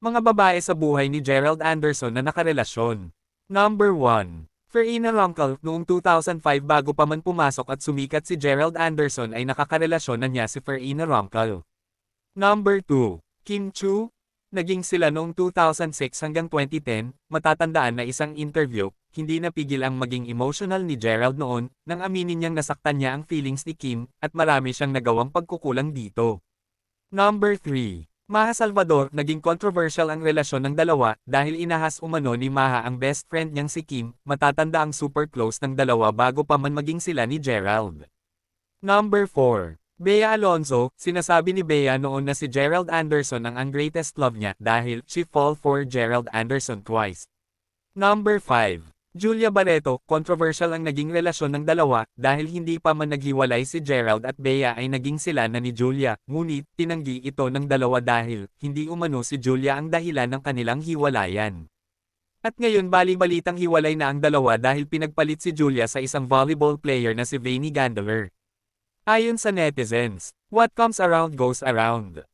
Mga babae sa buhay ni Gerald Anderson na nakarelasyon. Number 1. Farina Runkle, noong 2005 bago pa man pumasok at sumikat si Gerald Anderson ay nakakarelasyon na niya si Farina Runkle. Number 2. Kim Chu, Naging sila noong 2006 hanggang 2010, matatandaan na isang interview, hindi napigil ang maging emotional ni Gerald noon, nang aminin niyang nasaktan niya ang feelings ni Kim, at marami siyang nagawang pagkukulang dito. Number 3. Maha Salvador, naging controversial ang relasyon ng dalawa, dahil inahas umano ni Maha ang best friend niyang si Kim, matatanda ang super close ng dalawa bago pa man maging sila ni Gerald. Number 4. Bea Alonzo, sinasabi ni Bea noon na si Gerald Anderson ang ang greatest love niya dahil she fall for Gerald Anderson twice. Number 5. Julia Barreto, controversial ang naging relasyon ng dalawa dahil hindi pa man naghiwalay si Gerald at Bea ay naging sila na ni Julia, ngunit tinanggi ito ng dalawa dahil hindi umano si Julia ang dahilan ng kanilang hiwalayan. At ngayon bali-balitang hiwalay na ang dalawa dahil pinagpalit si Julia sa isang volleyball player na si Vaney Gandler. Ayon sa netizens, what comes around goes around.